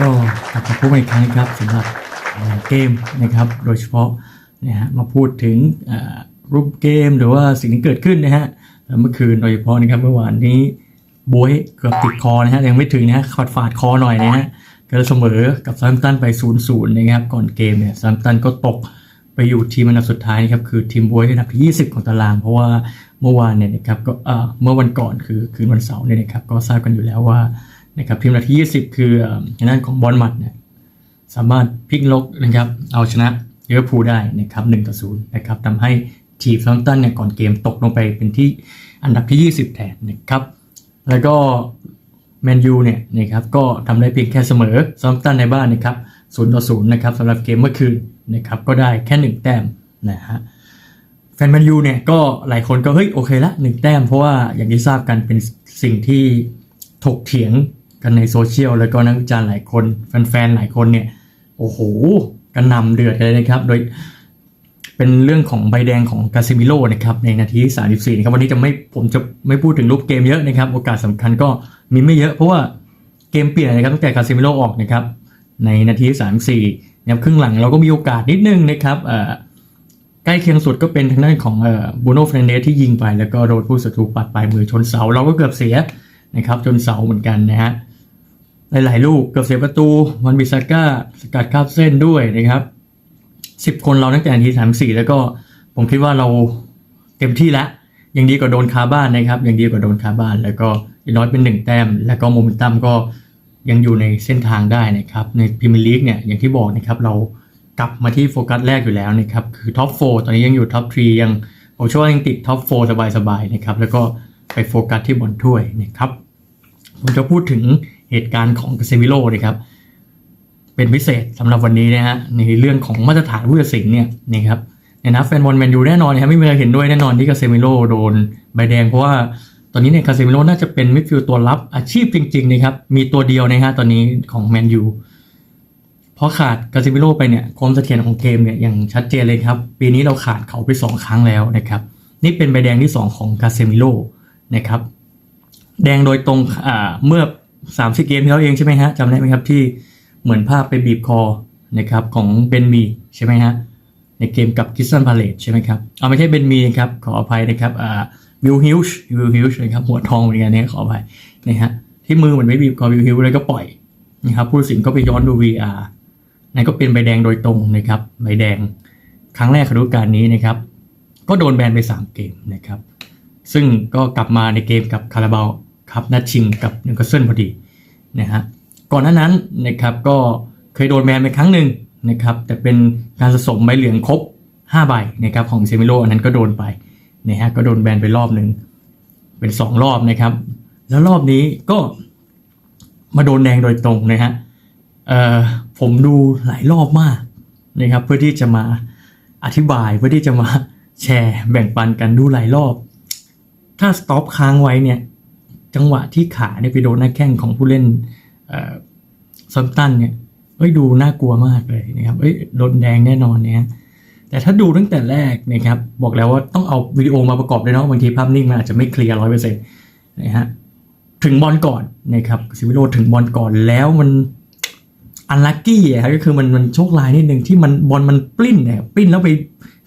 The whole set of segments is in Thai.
ก็กลับมาพบกันอีกครั้งนะครับสำหรับเกมนะครับ โดยเฉพาะนะฮะมาพูดถึงรูปเกมหรือว่าสิ่งที่เกิดขึ้นนะฮะเมื่อคืนโดยเฉพาะนะครับเมื่อวานนี้บวยเกือบติดคอนะฮะยังไม่ถึงนะฮะขอดฝาดคอหน่อยนะฮะก็เสมอกับซา m มตันไป0ูนย์นะครับก่อนเกมเนี่ยซา m มตันก็ตกไปอยู่ทีมอันดับสุดท้ายนะครับคือทีมบวยที่อันดับที่ 20 ของตาราง เพราะว่าเมื่อวานเนี่ยนะครับก็เมื่อวันก่อนคือคืนวันเสาร์เนี่ยนะครับก็ทราบกันอยู่แล้วว่า นะครับทีมอันดับที่20 คือเอ่อทางด้านของบอลมัดเนี่ยสามารถพลิกล็อกนะครับเอาชนะเลิเวอร์พูได้นะครับ1ต่อ0นะครับทำให้ทีมซัมตันเนี่ยก่อนเกมตกลงไปเป็นที่อันดับที่ 20 แทนนะครับแล้วก็แมนยูเนี่ยนะครับก็ทำได้เพียงแค่เสมอซัมตันในบ้านนะครับ0ต่อ0นะครับสำหรับเกมเมื่อคืนนะครับก็ได้แค่ 1 แต้มนะฮะแฟนแมนยูเนี่ยก็หลายคนก็เฮ้ยโอเคละหนึ่งแต้มเพราะว่าอย่างที่ทราบกันเป็นสิ่งที่ถกเถียง กันในโซเชียลแล้วก็นักวิจารณ์หลายคนแฟนๆหลายคนเนี่ยโอ้โหกันนำเดือดเลยนะครับ โดยเป็นเรื่องของใบแดงของกาซิมิโลนะครับในนาทีที่34นะครับวันนี้จะไม่ผมจะไม่พูดถึงรูปเกมเยอะนะครับ โอกาสสำคัญก็มีไม่เยอะเพราะว่าเกมเปลี่ยนนะครับตั้งแต่กาซิมิโลออกนะครับ ในนาทีที่34นะครับครึ่งหลังเราก็มีโอกาสนิดนึงนะครับเออใกล้เคียงสุดก็เป็นทางด้านของบูโน่เฟรนเดสที่ยิงไปแล้วก็โดนผู้ศัตรูปัดปลายมือชนเสาเราก็เกือบเสียนะครับชนเสาเหมือนกันนะฮะ หลายๆลูกเกือบเสียประตูวันบิซาก้าสกัดข้ามเส้นด้วยนะครับสิบคนเราตั้งแต่นาทีสามสี่แล้วก็ผมคิดว่าเราเต็มที่แล้วยังดีกว่าโดนคาบ้านนะครับยังดีกว่าโดนคาบ้าน แล้วก็อย่างน้อยเป็นหนึ่งแต้ม แล้วก็โมเมนตัมก็ยังอยู่ในเส้นทางได้นะครับ ในพรีเมียร์ลีกเนี่ยอย่างที่บอกนะครับเรากลับมาที่โฟกัสแรกอยู่แล้วนะครับคือท็อป4ตอนนี้ยังอยู่ท็อป3ยังผมเชื่อว่ายังติดท็อป4สบายๆนะครับแล้วก็ไปโฟกัสที่บอลถ้วยนะครับผมจะพูดถึง เหตุการณ์ของกาเซมิโลนะครับเป็นพิเศษสำหรับวันนี้นะฮะในเรื่องของมาตรฐานผู้ตัดสินเนี่ยนะครับในนับแฟนบอลแมนยูแน่นอนนะครับไม่มีใครเห็นด้วยแน่นอนที่กาเซมิโลโดนใบแดงเพราะว่าตอนนี้เนี่ยกาเซมิโลน่าจะเป็นมิดฟิลด์ตัวรับอาชีพจริงๆนะครับมีตัวเดียวนะฮะตอนนี้ของแมนยูเพราะขาดกาเซมิโลไปเนี่ยความเสถียรของเกมเนี่ยอย่างชัดเจนเลยครับ ปีนี้เราขาดเขาไป 2 ครั้งแล้วนะครับ นี่เป็นใบแดงที่ 2 ของกาเซมิโลนะครับแดงโดยตรงอ่าเมื่อ 3ามสิเกมที่แล้วเองใช่ไหมฮะจำได้ไหมครับที่เหมือนภาพไปบีบคอนะครับของเบนมีใช่ไหมฮะในเกมกับคิสตันพาเลตใช่ไหมครับเอาไม่ใช่เบนมีนะครับขออภัยนะครับอ่าวิลฮิลช์วิลฮิลช์นะครับหัวทองเหมือนกันเนี่ยขออภัยนะฮะที่มือเหมือนไม่บีบคอวิลฮิลช์เลยก็ปล่อยนะครับผู้ตัดสินก็ไปย้อนดู VR นั่นก็เป็นใบแดงโดยตรงนะครับใบแดงครั้งแรกของฤดูกาลนี้นะครับก็โดนแบนไป 3 เกมนะครับซึ่งก็กลับมาในเกมกับคาราบาล ครับนัดชิงกับนิวคาสเซิลพอดีนะฮะก่อนหน้านั้นนะครับก็เคยโดนแบนไปครั้งหนึ่งนะครับแต่เป็นการสะสมใบเหลืองครบ 5 ใบนะครับของเซมิโลอันนั้นก็โดนไปนะฮะก็โดนแบนไปรอบหนึ่งเป็น 2 รอบนะครับ แล้วรอบนี้ก็มาโดนแดงโดยตรงนะฮะเอ่อผมดูหลายรอบมากนะครับเพื่อที่จะมาอธิบายเพื่อที่จะมาแชร์แบ่งปันกันดูหลายรอบ ถ้าสต็อปค้างไว้เนี่ย จังหวะที่ขาเนี่ยไปโดนหน้าแข้งของผู้เล่นเอ่อซัมตันเนี่ยเอ้ยดูน่ากลัวมากเลยนะครับเอ้ยโดนแดงแน่นอนเนี่ยแต่ถ้าดูตั้งแต่แรกนะครับบอกแล้วว่าต้องเอาวิดีโอมาประกอบด้วยเนาะบางทีภาพนิ่งมันอาจจะไม่เคลียร์ร้อยเปอร์เซ็นต์นะฮะถึงบอลก่อนนะครับซิวิโรถึงบอลก่อนแล้วมันอันลัคกี้อะครับก็คือมันมันโชคร้ายนิดนึงที่มันบอลมันปลิ้นเนี่ยปลิ้นแล้วไป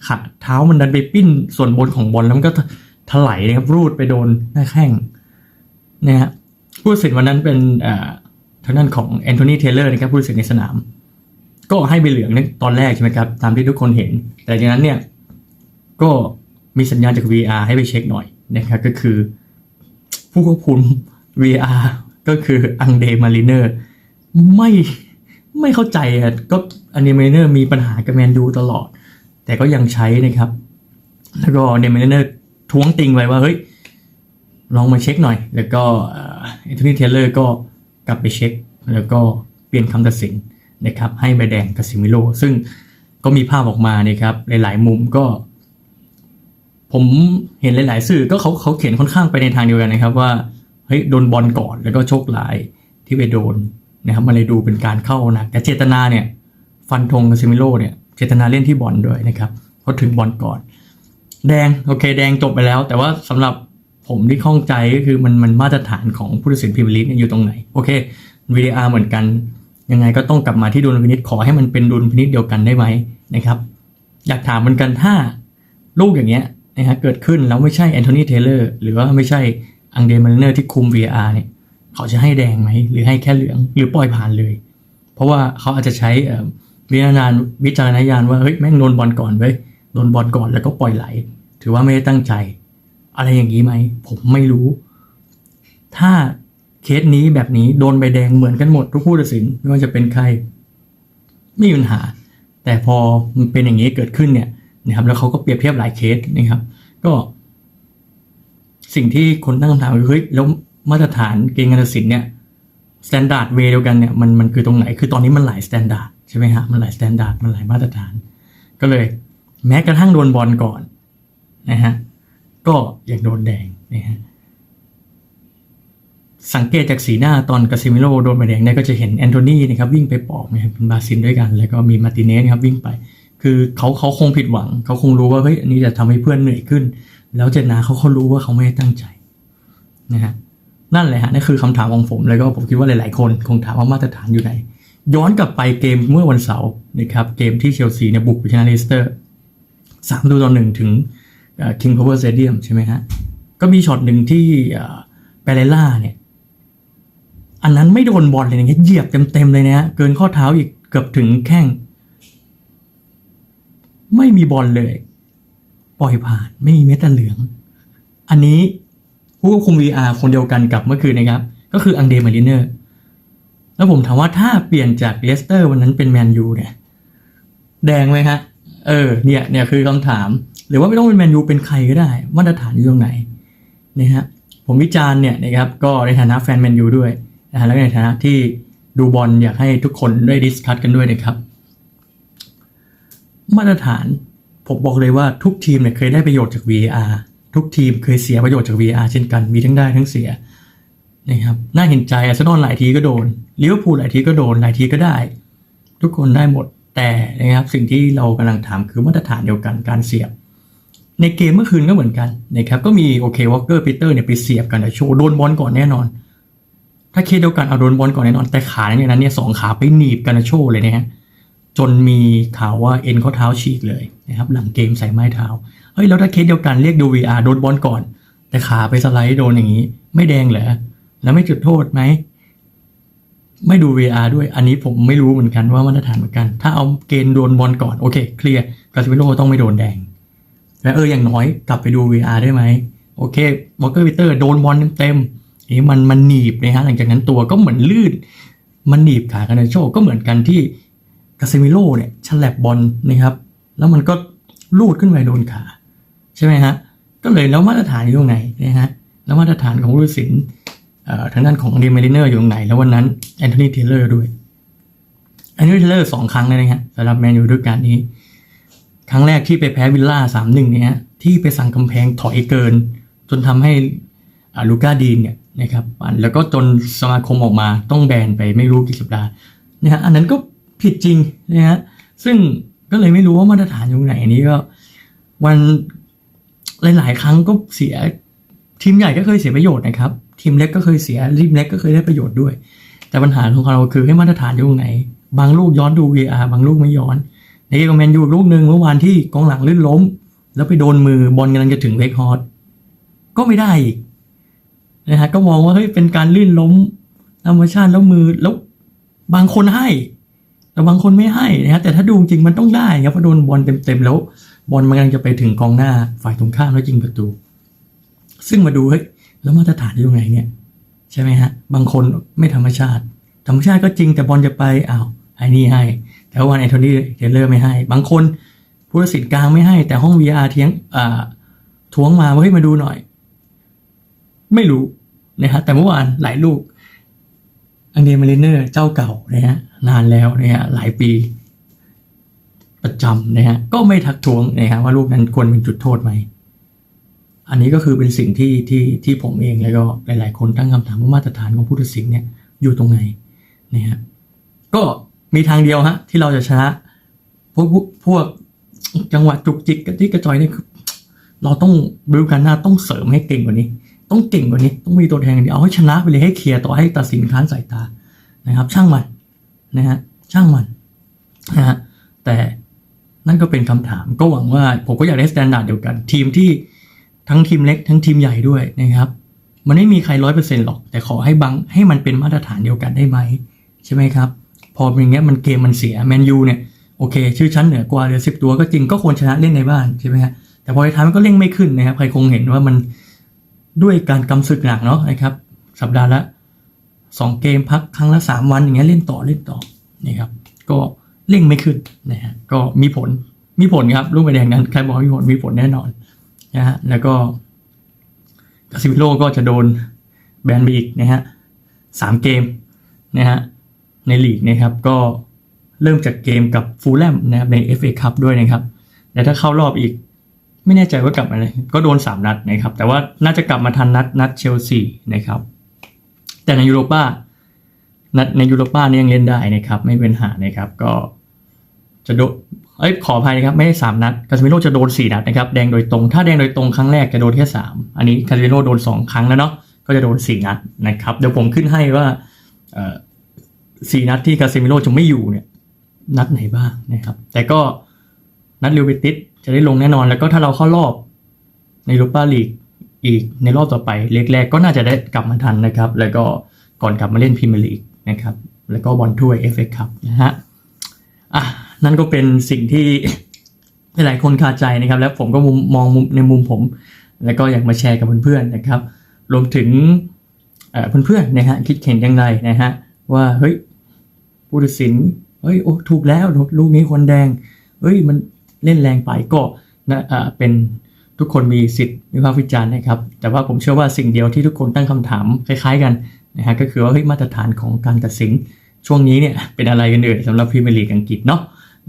ขาเท้ามันดันไปปิ้นส่วนบนของบอลแล้วมันก็ถลายนะครับรูดไปโดนหน้าแข้ง นะฮะผู้ตัดสินวันนั้นเป็นอ่าทางด้านของแอนโทนีเทเลอร์นะครับผู้ตัดสินในสนาม ก็ให้ใบเหลืองในตอนแรกใช่ไหมครับ ตามที่ทุกคนเห็น แต่จากนั้นเนี่ย ก็มีสัญญาณจาก VR ให้ไปเช็คหน่อยนะครับก็คือ ผู้ควบคุม VR ก็คืออังเดมาริเนอร์ไม่ไม่เข้าใจอะก็อันเดมาริเนอร์มีปัญหากับแมนยูตลอด แต่ก็ยังใช้นะครับ แล้วก็เดมาริเนอร์ท้วงติงไว้ว่าเฮ้ย ลองมาเช็คหน่อย แล้วก็แอนโทนีเทเลอร์ก็กลับไปเช็ค แล้วก็เปลี่ยนคำตัดสินนะครับให้ใบแดงกับซิมิโล ซึ่งก็มีภาพออกมานะครับหลาย ๆ มุมก็ ผมเห็นหลาย ๆ สื่อก็เขาเขาเขียนค่อนข้างไปในทางเดียวกันนะครับ ว่าเฮ้ยโดนบอลก่อนแล้วก็โชคร้ายที่ไปโดนนะครับมันเลยดูเป็นการเข้านะแต่เจตนาเนี่ย ฟันธงกับซิมิโลเนี่ยเจตนาเล่นที่บอลด้วยนะครับเพราะถึงบอลก่อน แดงโอเค แดงจบไปแล้ว แต่ว่าสำหรับ ผมที่ข้องใจก็คือมันมันมาตรฐานของผู้ตัดสินพรีเมียร์ลีกเนี่ยอยู่ตรงไหน โอเค VAR เหมือนกัน ยังไงก็ต้องกลับมาที่ดุลพินิษขอให้มันเป็นดุลพินิษเดียวกันได้ไหมนะครับ อยากถามเหมือนกันถ้าลูกอย่างเงี้ยนะฮะเกิดขึ้นแล้วไม่ใช่แอนโทนีเทเลอร์หรือว่าไม่ใช่อังเดรมาริเนอร์ที่คุม VR เนี่ยเขาจะให้แดงไหมหรือให้แค่เหลืองหรือปล่อยผ่านเลย เพราะว่าเขาอาจจะใช้วิจารณญาณวิจารณญาณว่าเฮ้ยแม่งโดนบอลก่อนเว้ยโดนบอลก่อนแล้วก็ปล่อยไหล ถือว่าไม่ได้ตั้งใจ อะไรอย่างนี้ไหม ผมไม่รู้ ถ้าเคสนี้แบบนี้โดนใบแดงเหมือนกันหมดทุกผู้ตัดสินไม่ว่าจะเป็นใคร ไม่มีปัญหา แต่พอมันเป็นอย่างนี้เกิดขึ้นเนี่ยนะครับ แล้วเขาก็เปรียบเทียบหลายเคสนะครับ ก็ สิ่งที่คนตั้งคำถามคือเฮ้ยแล้วมาตรฐานเกณฑ์การตัดสินเนี่ยสแตนดาร์ดเวเดียวกันเนี่ยมันมันคือตรงไหนคือตอนนี้มันหลายสแตนดาร์ดใช่ไหมฮะมันหลายสแตนดาร์ดมันหลายมาตรฐาน ก็เลย แม้กระทั่งโดนบอลก่อนนะฮะ ก็ยังโดนแดงนะฮะสังเกตจากสีหน้าตอนกาซิมิโลโดนใบแดงเนี่ยก็จะเห็นแอนโทนีนะครับวิ่งไปปอบนะครับเป็นบาซิลด้วยกัน แล้วก็มีมาติเนสนะครับวิ่งไป คือเขาเขาคงผิดหวัง เขาคงรู้ว่าเฮ้ยอันนี้จะทำให้เพื่อนเหนื่อยขึ้น แล้วเจตนาเขาเขารู้ว่าเขาไม่ได้ตั้งใจนะฮะนั่นแหละฮะนั่นคือคำถามของผม แล้วก็ผมคิดว่าหลาย ๆ คนคงถามว่ามาตรฐานอยู่ไหน ย้อนกลับไปเกมเมื่อวันเสาร์นะครับเกมที่เชลซีเนี่ยบุกไปชนะเลสเตอร์สามตัวต่อหนึ่งถึง คิงพาวเวอร์สเตเดียมใช่ไหมฮะ ก็มีช็อตหนึ่งที่เปเรล่าเนี่ย อันนั้นไม่โดนบอลเลยนะเหยียบเต็มๆเลยนะฮะ เกินข้อเท้าอีกเกือบถึงแข้ง ไม่มีบอลเลย ปล่อยผ่านไม่มีเม็ดต่เหลือง อันนี้ผู้ควบคุม VR คนเดียวกันกับเมื่อคืนนะครับ ก็คืออังเดมาริเนอร์ แล้วผมถามว่าถ้าเปลี่ยนจากเลสเตอร์วันนั้นเป็นแมนยูเนี่ย แดงไหมฮะ เออ เนี่ย เนี่ยคือคำถาม หรือว่าไม่ต้องเป็นแมนยูเป็นใครก็ได้ มาตรฐานอยู่ตรงไหนนะฮะผมวิจารณ์เนี่ยนะครับก็ในฐานะแฟนแมนยูด้วยนะฮะแล้วก็ในฐานะที่ดูบอลอยากให้ทุกคนได้ดิสคัตกันด้วยนะครับ มาตรฐานผมบอกเลยว่าทุกทีมเนี่ยเคยได้ประโยชน์จาก VAR ทุกทีมเคยเสียประโยชน์จาก VAR เช่นกันมีทั้งได้ทั้งเสียนะครับน่าเห็นใจอาร์เซนอลหลายทีก็โดนลิเวอร์พูลหลายทีก็โดนหลายทีก็ได้ ทุกคนได้หมดแต่นะครับสิ่งที่เรากำลังถามคือมาตรฐานเดียวกันการเสียบ ในเกมเมื่อคืนก็เหมือนกันนะครับก็มีโอเควอลเกอร์ปีเตอร์เนี่ยไปเสียบกันแต่โชว์โดนบอลก่อนแน่นอน ถ้าเคเดียวกันเอาโดนบอลก่อนแน่นอน แต่ขาเนี่ยนั้นเนี่ยสองขาไปหนีบกันโชว์เลยนะฮะจนมีข่าวว่าเอ็นข้อเท้าฉีกเลยนะครับหลังเกมใส่ไม้เท้าเฮ้ยแล้วถ้าเคสเดียวกันเรียกดู VR โดนบอลก่อน แต่ขาไปสไลด์โดนอย่างนี้ ไม่แดงเหรอแล้วไม่จุดโทษไหมไม่ดู VR ด้วย อันนี้ผมไม่รู้เหมือนกันว่ามาตรฐานเหมือนกัน ถ้าเอาเกณฑ์โดนบอลก่อน โอเค เคลียร์กาซิเมโลต้องไม่โดนแดง และเอออย่างน้อยกลับไปดู VR ได้ไหมโอเควอลเกอร์วิเตอร์โดนบอลเต็มๆนี่มันมันหนีบนะฮะหลังจากนั้นตัวก็เหมือนลื่น มันหนีบขากันโชก็เหมือนกันที่กาเซมิโลเนี่ยฉลับบอลนะครับ แล้วมันก็ลูดขึ้นไปโดนขาใช่ไหมฮะก็เลยแล้วมาตรฐานอยู่ตรงไหนนะฮะแล้วมาตรฐานของผู้ตัดสินเอ่อทางด้านของดีเมลิเนอร์อยู่ตรงไหน แล้ววันนั้นแอนโทนีเทเลอร์ด้วยแอนโทนีเทเลอร์สองครั้งเลยนะฮะสำหรับแมนยูด้วยการนี้ ครั้งแรกที่ไปแพ้วิลล่าสามหนึ่งเนี่ยที่ไปสั่งกำแพงถอยเกิน จนทำให้อลูก้าดีนเนี่ยนะครับปั่นแล้วก็จนสมาคมออกมาต้องแบนไปไม่รู้กี่สัปดาห์นะฮะอันนั้นก็ผิดจริงนะฮะซึ่งก็เลยไม่รู้ว่ามาตรฐานอยู่ไหนอันนี้ก็ วันหลาย ๆ ครั้งก็เสียทีมใหญ่ก็เคยเสียประโยชน์นะครับ ทีมเล็กก็เคยเสียทีมเล็กก็เคยได้ประโยชน์ด้วย แต่ปัญหาของเราคือให้มาตรฐานอยู่ไหน บางลูกย้อนดู VR บางลูกไม่ย้อน ในเกมแมนยูลูกหนึ่งเมื่อวานที่กองหลังลื่นล้ม แล้วไปโดนมือบอลกำลังจะถึงเวกฮอตก็ไม่ได้อีกนะฮะก็มองว่าเฮ้ยเป็นการลื่นล้มธรรมชาติแล้วมือแล้วบางคนให้ แต่บางคนไม่ให้นะฮะแต่ถ้าดูจริงมันต้องได้ครับเพราะโดนบอลเต็มๆแล้วบอลมันกำลังจะไปถึงกองหน้าฝ่ายตรงข้ามแล้วยิงประตู ซึ่งมาดูเฮ้ยแล้วมาตรฐานอยู่ตรงไหนเนี่ย ใช่ไหมฮะ บางคนไม่ธรรมชาติ ธรรมชาติก็จริงแต่บอลจะไปอ้าวไอ้นี่ให้ แต่ว่าวันแอนโทนีเทเลอร์ไม่ให้ บางคนผู้ตัดสินกลางไม่ให้ แต่ห้อง VR เทียงทวงมาว่าเฮ้ยมาดูหน่อย ไม่รู้นะฮะแต่เมื่อวานหลายลูก อังเดมาริเนอร์เจ้าเก่านะฮะนานแล้วนะฮะหลายปี ประจำนะฮะก็ไม่ทักท้วงนะฮะว่าลูกนั้นควรเป็นจุดโทษไหมอันนี้ก็คือเป็นสิ่งที่ที่ที่ผมเองแล้วก็หลาย ๆ คนตั้งคำถามว่ามาตรฐานของผู้ตัดสินเนี่ยอยู่ตรงไหนนะฮะก็ มีทางเดียวฮะ ที่เราจะชนะพวกพวกจังหวะจุกจิกกระที่กระจอยนี่คือ เราต้องบิวกันหน้าต้องเสริมให้เก่งกว่านี้ ต้องเก่งกว่านี้ ต้องมีตัวแทนเดียวเอาให้ชนะไปเลยให้เคลียร์ต่อให้ตัดสินค้านสายตานะครับ ช่างมันนะฮะช่างมันนะฮะแต่นั่นก็เป็นคำถามก็หวังว่าผมก็อยากได้สแตนดาร์ดเดียวกัน ทีมที่ทั้งทีมเล็กทั้งทีมใหญ่ด้วยนะครับ มันไม่มีใครร้อยเปอร์เซ็นต์หรอก แต่ขอให้บังให้มันเป็นมาตรฐานเดียวกันได้ไหม ใช่ไหมครับ พอเป็นอย่างเงี้ยมันเกมมันเสียแมนยูเนี่ยโอเค ชื่อชั้นเหนือกว่าเหลือสิบตัวก็จริงก็ควรชนะเล่นในบ้านใช่ไหมฮะแต่พอในท้ายมันก็เล่งไม่ขึ้นนะครับใครคงเห็นว่ามันด้วยการกำศึกหนักเนาะนะครับ สัปดาห์ละสองเกมพักครั้งละสามวันอย่างเงี้ยเล่นต่อเล่นต่อนะครับก็เล่งไม่ขึ้นนะฮะก็มีผลมีผลครับลูกใบแดงนั้นใครบอกว่ามีผลมีผลแน่นอนนะฮะแล้วก็กาซิมิโลก็จะโดนแบนไปอีกนะฮะสามเกมนะฮะ ในลีกนะครับก็เริ่มจากเกมกับฟูลแลมนะครับใน FA คัพด้วยนะครับและถ้าเข้ารอบอีก ไม่แน่ใจว่ากลับมาเลยก็โดน 3 นัดนะครับ แต่ว่าน่าจะกลับมาทันนัดนัดเชลซีนะครับ แต่ในยูโรปานัดในยูโรปานี่ยังเล่นได้นะครับ ไม่เป็นหานะครับ ก็จะโดนเอ้ยขออภัยนะครับ ไม่ใช่สามนัดคาซิมิโร่จะโดน 4 นัดนะครับ แดงโดยตรง ถ้าแดงโดยตรงครั้งแรกจะโดนแค่ 3 อันนี้คาซิมิโร่โดน 2 ครั้งแล้วเนาะก็จะโดน 4 นัดนะครับ เดี๋ยวผมขึ้นให้ว่าเอ่อ สี่นัดที่คาเซมิโร่จะไม่อยู่เนี่ย นัดไหนบ้างนะครับ แต่ก็นัดเรอัลเบติสจะได้ลงแน่นอน แล้วก็ถ้าเราเข้ารอบในยูโรปาลีกอีกในรอบต่อไปเล็กๆก็น่าจะได้กลับมาทันนะครับ แล้วก็ก่อนกลับมาเล่นพรีเมียร์ลีกนะครับ แล้วก็บอลถ้วยเอฟเอคัพนะฮะอะนั่นก็เป็นสิ่งที่หลายคนคาใจนะครับ แล้วผมก็มุมมองมุมในมุมผม แล้วก็อยากมาแชร์กับเพื่อนๆนะครับ รวมถึงเพื่อนๆนะฮะคิดเห็นย่างไรนะฮะว่าเฮ้ย ผู้ตัดสินเฮ้ยโอ้ถูกแล้วลูกนี้คนแดงเฮ้ยมันเล่นแรงไปก็นะอ่าเป็นทุกคนมีสิทธิ์วิพากษ์วิจารณ์นะครับ แต่ว่าผมเชื่อว่าสิ่งเดียวที่ทุกคนตั้งคำถามคล้ายๆกันนะฮะก็คือว่าเฮ้ยมาตรฐานของการตัดสินช่วงนี้เนี่ยเป็นอะไรกันเอ่ยสำหรับพรีเมียร์ลีกอังกฤษเนาะ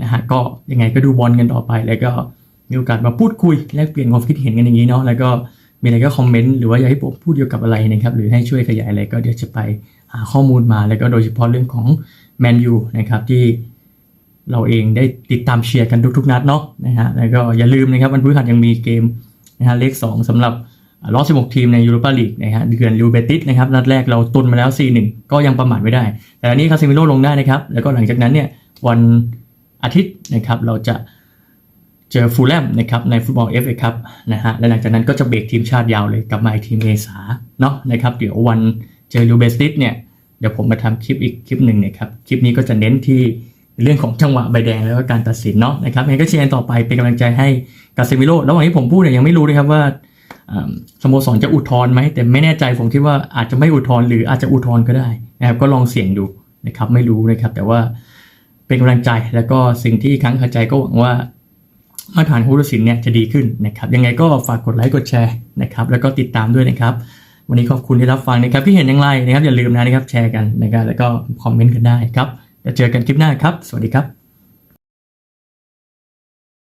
นะฮะก็ยังไงก็ดูบอลกันต่อไป แล้วก็มีโอกาสมาพูดคุยแลกเปลี่ยนความคิดเห็นกันอย่างนี้เนาะแล้วก็มีอะไรก็คอมเมนต์หรือว่าอยากให้ผมพูดเกี่ยวกับอะไรนะครับหรือให้ช่วยขยายอะไรก็เดี๋ยวจะไปหาข้อมูลมาแล้วก็โดยเฉพาะเรื่องของ แมนยูนะครับที่เราเองได้ติดตามเชียร์กันทุกๆนัดเนาะนะฮะแล้วก็อย่าลืมนะครับวันพฤหัสยังมีเกมนะฮะเลข 2สำหรับรอบ16 ทีมในยูโรปาลีกนะฮะเดือนลิวเบติสนะครับนัดแรกเราตุนมาแล้ว 4-1 ก็ยังประมาทไม่ได้ แต่อันนี้คาซิมิโร่ลงได้นะครับ แล้วก็หลังจากนั้นเนี่ยวันอาทิตย์นะครับเราจะเจอฟูลแลมนะครับในฟุตบอลเอฟเอคัพนะฮะและหลังจากนั้นก็จะเบรกทีมชาติยาวเลยกลับมาอีกทีมเมษาเนาะนะครับเดี๋ยววันเจอลิวเบติสเนี่ย เดี๋ยวผมมาทำคลิปอีกคลิปหนึ่งนะครับ คลิปนี้ก็จะเน้นที่เรื่องของจังหวะใบแดงแล้วก็การตัดสินเนาะนะครับยังไงก็เชียร์ต่อไปเป็นกำลังใจให้กาเซมิโร่ระหว่างที่ผมพูดเนี่ยยังไม่รู้นะครับว่าสโมสรจะอุทธรณ์ไหมแต่ไม่แน่ใจผมคิดว่าอาจจะไม่อุทธรณ์หรืออาจจะอุทธรณ์ก็ได้นะครับก็ลองเสี่ยงดูนะครับไม่รู้นะครับ แต่ว่าเป็นกำลังใจแล้วก็สิ่งที่ค้างคาใจก็หวังว่ามาตรฐานผู้ตัดสินเนี่ยจะดีขึ้นนะครับยังไงก็ฝากกดไลค์กดแชร์นะครับแล้วก็ติดตามด้วยนะครับ วันนี้ขอบคุณที่รับฟังนะครับที่เห็นอย่างไรนะครับอย่าลืมนะครับแชร์กันนะครับแล้วก็คอมเมนต์กันได้ครับจะเจอกันคลิปหน้าครับ สวัสดีครับ